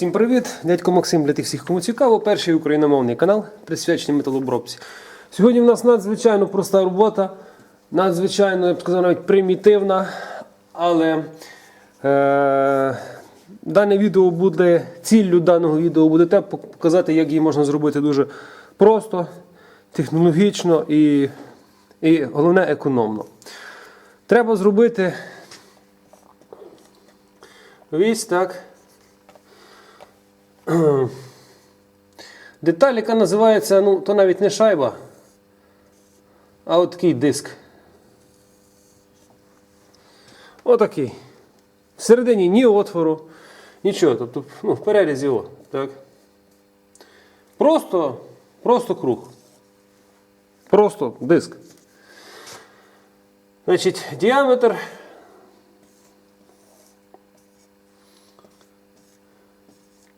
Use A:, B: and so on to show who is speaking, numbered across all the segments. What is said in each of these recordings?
A: Всім привіт! Дядько Максим для тих всіх, кому цікаво. Перший україномовний канал, присвячений металобробці. Сьогодні в нас надзвичайно проста робота, надзвичайно, я б сказав, навіть примітивна. Але е, дане відео буде, ціллю даного відео буде те показати, як її можна зробити дуже просто, технологічно і, і головне економно. Треба зробити ось так. Деталь, яка називається, ну, то навіть не шайба, а от такий диск. Отакий. Всередині ні отвору, нічого. Тобто, ну, в перерізі о. Так. Просто, просто круг. Просто диск. Значить, діаметр.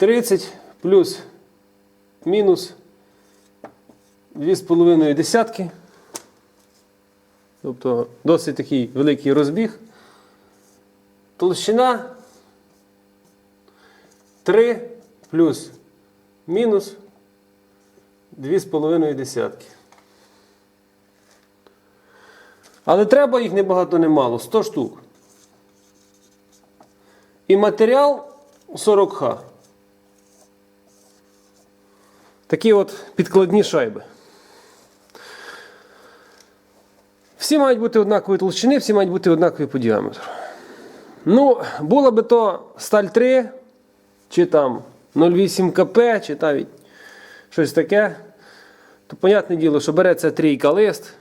A: Тридцять плюс мінус 2,5 десятки. Тобто досить такий великий розбіг. Толщина 3 плюс мінус 2,5 десятки. Але треба їх не багато не 100 штук. І матеріал 40 Такі от підкладні шайби. Всі мають бути однакової толщини, всі мають бути однакові по діаметру. Ну, була би то сталь 3, чи там 0,8 КП, чи навіть щось таке, то, понятне діло, що береться трійка лист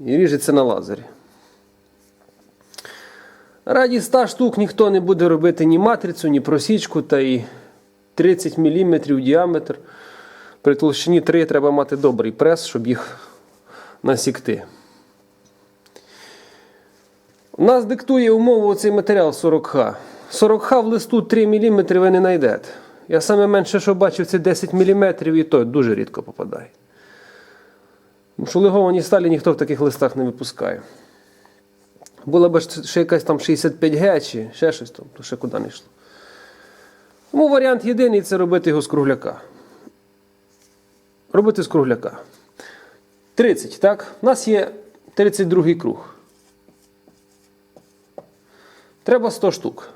A: і ріжеться на лазері. Раді 100 штук ніхто не буде робити ні матрицю, ні просічку, та і 30 мм діаметр. При толщині 3 треба мати добрий прес, щоб їх насікти. У нас диктує умову цей матеріал 40Х. 40Х в листу 3 мм ви не знайдете. Я саме менше, що бачив, це 10 мм і то дуже рідко попадає. Тому що леговані сталі ніхто в таких листах не випускає. Була б ще якась там 65Г чи ще щось то ще куди не йшло. Тому варіант єдиний це робити його з кругляка. Робити з кругляка. 30, так? У нас є 32 круг. Треба 100 штук.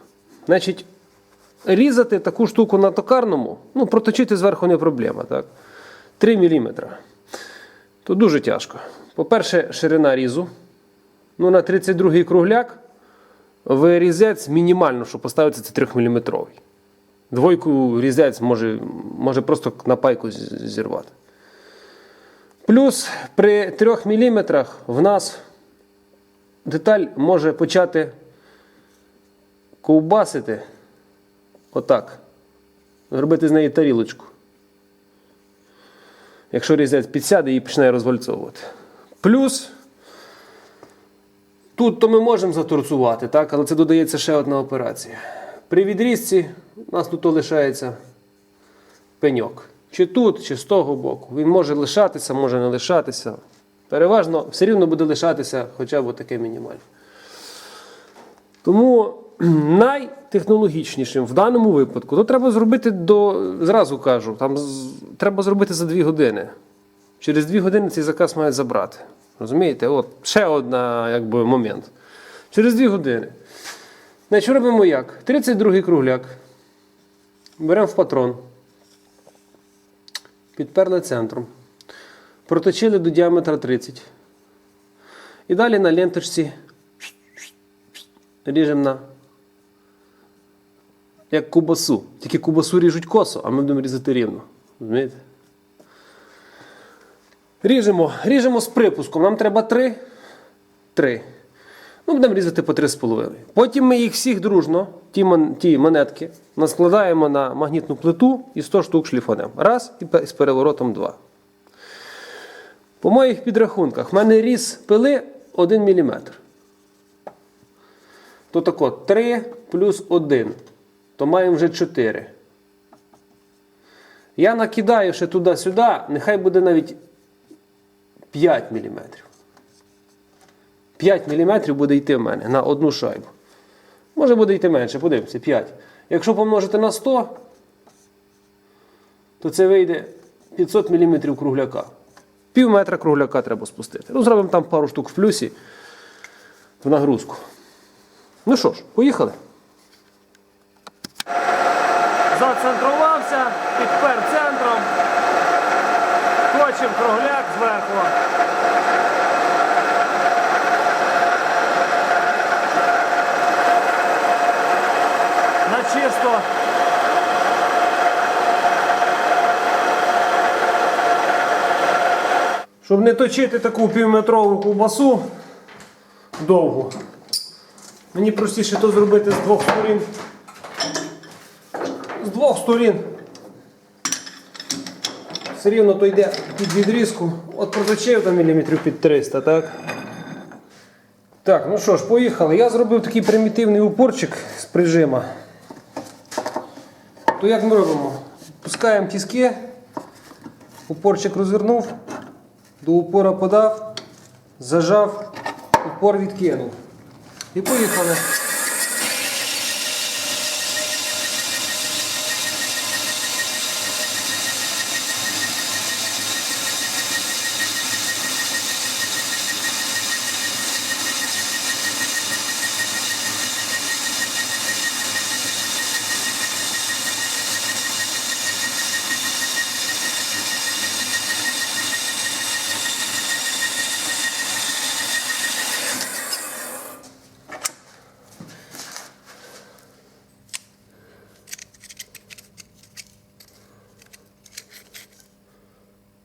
A: Значить, різати таку штуку на токарному, ну, проточити зверху не проблема. так? 3 мм. То дуже тяжко. По-перше, ширина різу. Ну, на 32 кругляк вирізець мінімально, щоб поставити це 3 мм. Двойку різець може, може просто на пайку зірвати. Плюс при 3 мм в нас деталь може почати ковбасити отак. Робити з неї тарілочку. Якщо різець підсяде і почне розвальцовувати. Плюс тут то ми можемо заторцувати, так? але це додається ще одна операція. При відрізці у нас тут лишається пеньок. Чи тут, чи з того боку. Він може лишатися, може не лишатися. Переважно все рівно буде лишатися хоча б таке мінімальне. Тому найтехнологічнішим в даному випадку, то треба зробити до, зразу кажу, там треба зробити за 2 години. Через 2 години цей заказ мають забрати. Розумієте? От ще якби, момент. Через 2 години. Значить, робимо як? 32 кругляк. Беремо в патрон. Підперли центром. Проточили до діаметра 30. І далі на ленточці ріжемо на як кубасу. Тільки кубасу ріжуть косо, а ми будемо різати рівно. Розумієте? Ріжемо, ріжемо з припуском. Нам треба 3. 3. Ну, будемо різати по 3,5. Потім ми їх всіх дружно, ті, ті монетки, наскладаємо на магнітну плиту і 100 штук шліфанем. Раз і з переворотом 2. По моїх підрахунках, в мене різ пили 1 мм. То тако 3 плюс 1. То маємо вже 4. Я накидаю ще туди-сюди, нехай буде навіть 5 мм. 5 мм буде йти в мене на одну шайбу. Може буде йти менше, подивимося, 5. Якщо помножити на 100, то це вийде 500 мм кругляка. Пів метра кругляка треба спустити. Ну, зробимо там пару штук в плюсі в нагрузку. Ну що ж, поїхали. Зацентрувався, підпер центром. Хочемо кругляк зверху. На чисто. Щоб не точити таку півметрову ковбасу довгу. Мені простіше то зробити з двох сторін. З двох сторін. Все рівно то йде під відрізку. От проточив там міліметрів під 300, так? Так, ну що ж, поїхали. Я зробив такий примітивний упорчик з прижима. То як ми робимо? Пускаємо тіски, упорчик розвернув, до упора подав, зажав, упор відкинув. І поїхали.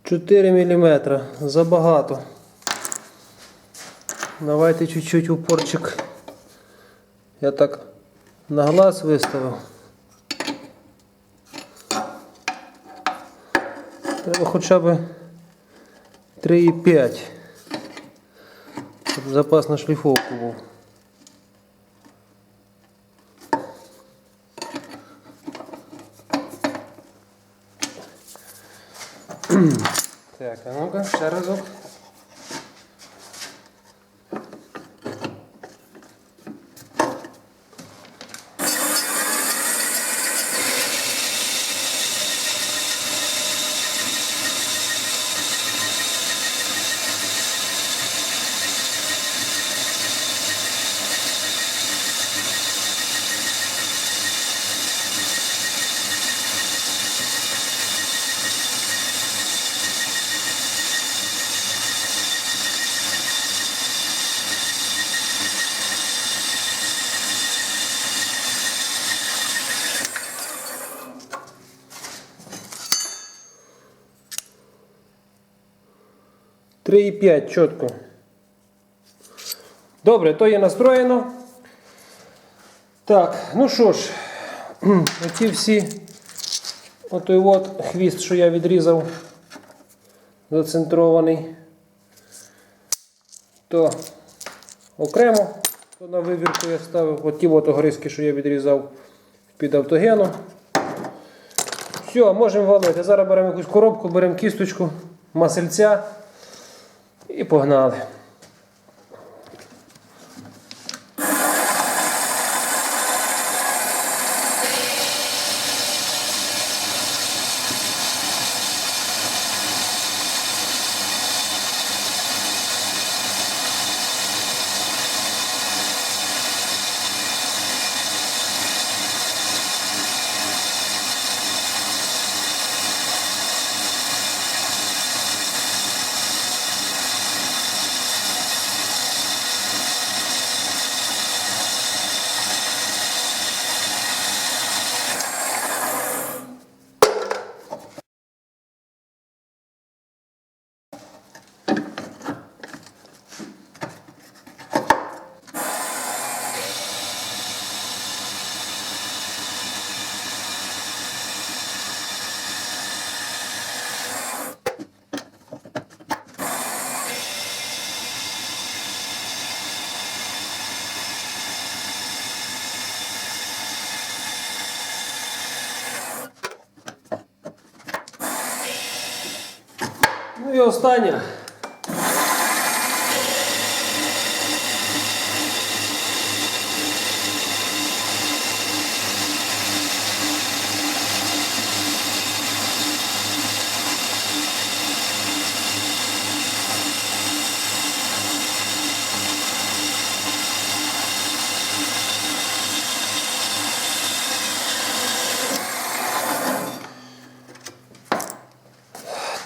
A: Чотири міліметра. Забагато. Давайте чуть-чуть упорчик. Я так на глаз виставив. Треба хоча б 3,5. Щоб запас на шліфовку був. Так, а ну-ка, ще разок. Три і п'ять, чітко. Добре, то є настроєно. Так, ну що ж, оці всі, отой от хвіст, що я відрізав, зацентрований, то окремо, то на вивірку я ставив, от ті от огризки, що я відрізав під автогеном. Все, можемо валити. Зараз беремо якусь коробку, беремо кісточку, масельця і погнали. остання.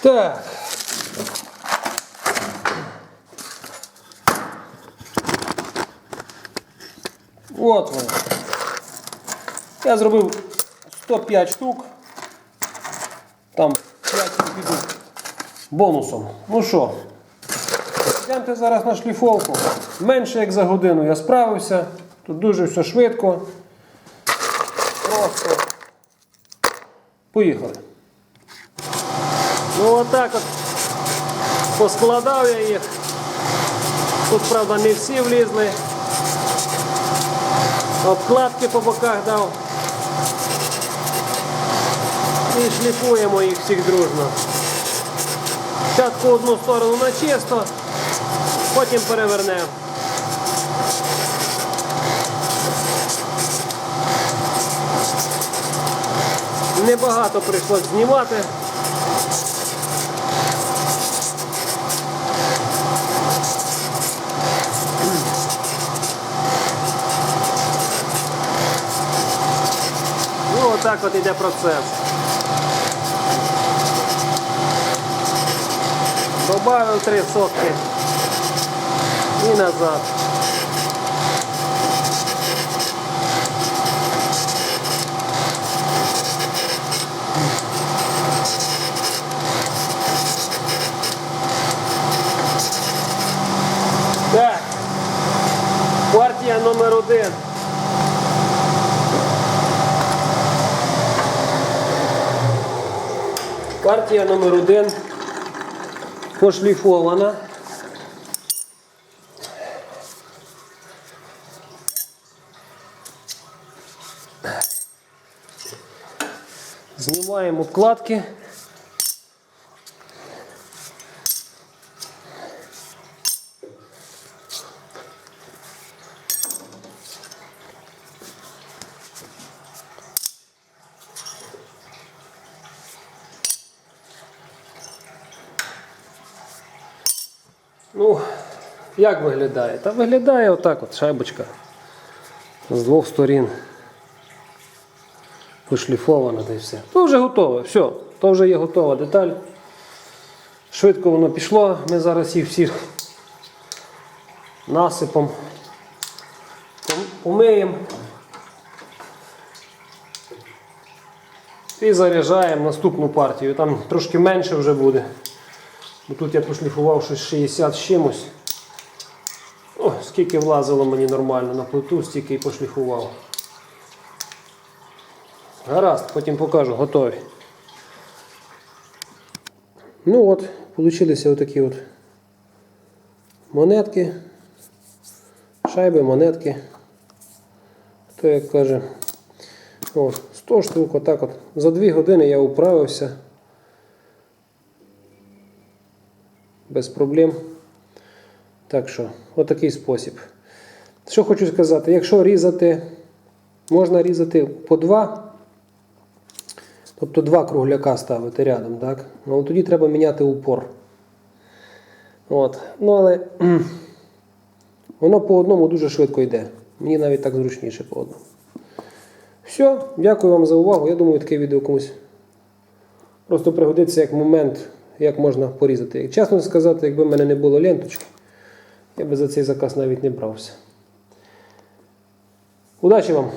A: Так, От вони. Я зробив 105 штук. Там 5 підуть бонусом. Ну що, йдемте зараз на шліфовку. Менше як за годину я справився. Тут дуже все швидко. Просто. Поїхали. Ну отак от поскладав я їх. Тут, правда, не всі влізли. Обкладки по боках дав. І шліфуємо їх всіх дружно. Спочатку одну сторону на чисто, потім перевернемо. Небагато прийшлось знімати. Отак от іде процес. Добавив три сотки і назад. Так. Партія номер один. Партія номер один пошліфована. Знімаємо обкладки. Ну, як виглядає? Та виглядає отак от шайбочка. З двох сторін. Пошліфована та й все. То вже готове, все, то вже є готова деталь. Швидко воно пішло. Ми зараз їх всіх насипом пом- помиємо. І заряджаємо наступну партію. Там трошки менше вже буде. Бо тут я пошліфував щось 60 з чимось. О, скільки влазило мені нормально на плиту, стільки і пошліфував. Гаразд, потім покажу, готові. Ну от, получилися отакі от монетки. Шайби, монетки. Хто як каже. О, 100 штук, отак от. За 2 години я управився. без проблем. Так що, отакий спосіб. Що хочу сказати, якщо різати, можна різати по два, тобто два кругляка ставити рядом, так? Ну, але тоді треба міняти упор. От. Ну, але воно по одному дуже швидко йде. Мені навіть так зручніше по одному. Все, дякую вам за увагу. Я думаю, таке відео комусь просто пригодиться як момент, як можна порізати. Чесно сказати, якби в мене не було ленточки, я би за цей заказ навіть не брався. Удачі вам!